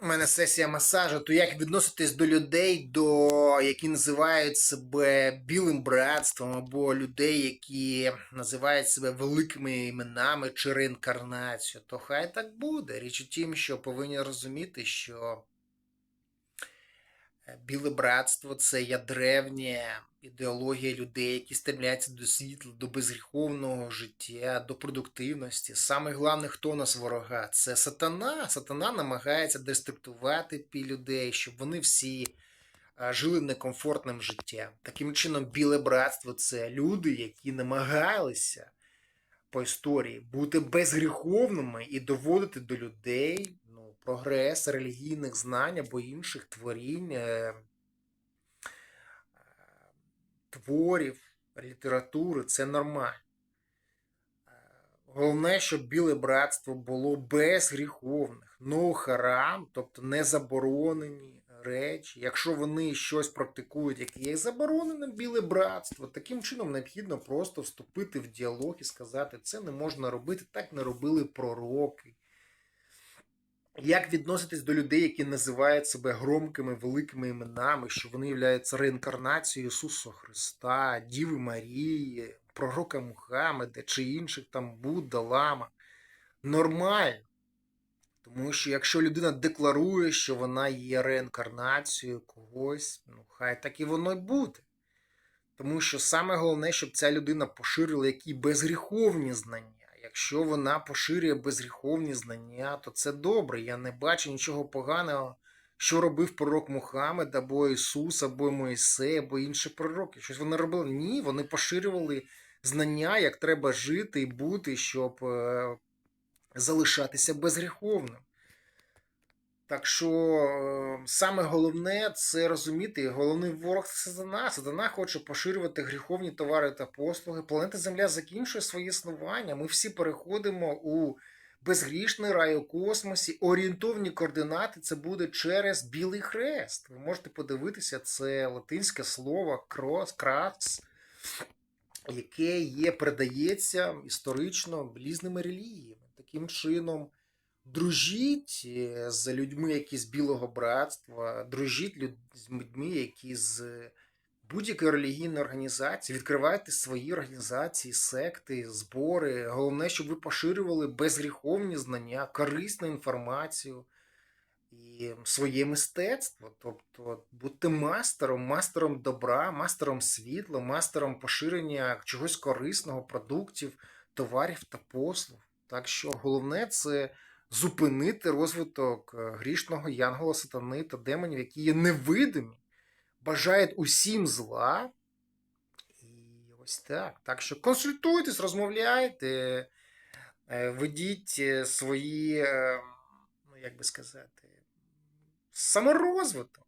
У мене сесія масажу, то як відноситись до людей, до які називають себе білим братством, або людей, які називають себе великими іменами чи реінкарнацією, то хай так буде. Річ у тім, що повинні розуміти, що біле братство це є древня ідеологія людей, які стремляться до світла, до безгріховного життя, до продуктивності. Саме головне, хто у нас ворога? Це сатана. Сатана намагається деструктувати людей, щоб вони всі жили некомфортним життям. Таким чином, біле братство це люди, які намагалися по історії бути безгріховними і доводити до людей прогрес релігійних знань або інших творінь. е, творів, літератури це нормально. Е, Головне, щоб біле братство було безгріховних, no харам, тобто не заборонені речі. Якщо вони щось практикують, яке є забороненим біле братство, таким чином необхідно просто вступити в діалог і сказати, це не можна робити, так не робили пророки. Як відноситись до людей, які називають себе громкими великими іменами, що вони являються реінкарнацією Ісуса Христа, Діви Марії, пророка Мухаммеда чи інших там Будда, Лама? Нормально. Тому що якщо людина декларує, що вона є реінкарнацією когось, ну хай так і воно й буде. Тому що саме головне, щоб ця людина поширила які безгріховні знання. Якщо вона поширює безгріховні знання, то це добре. Я не бачу нічого поганого, що робив пророк Мухаммед, або Ісус, або Моїсей, або інші пророки. Щось вони робили? Ні, вони поширювали знання, як треба жити і бути, щоб е, залишатися безгріховним. Так що е, саме головне це розуміти, головний ворог це сатана. Сатана хоче поширювати гріховні товари та послуги. Планета Земля закінчує своє існування. Ми всі переходимо у безгрішний рай у космосі. Орієнтовні координати це буде через Білий Хрест. Ви можете подивитися, це латинське слово крос, крас, яке є, передається історично різними релігіями. Таким чином. Дружіть е, з людьми, які з білого братства, дружіть з людьми, які з будь-якої релігійної організації, відкривайте свої організації, секти, збори. Головне, щоб ви поширювали безгріховні знання, корисну інформацію і своє мистецтво. Тобто будьте мастером, мастером добра, мастером світла, мастером поширення чогось корисного, продуктів, товарів та послуг. Так що головне це зупинити розвиток е, грішного янгола сатани та демонів, які є невидимі, бажають усім зла. І ось так. Так що консультуйтесь, розмовляйте, е, ведіть е, свої, ну як би сказати, саморозвиток.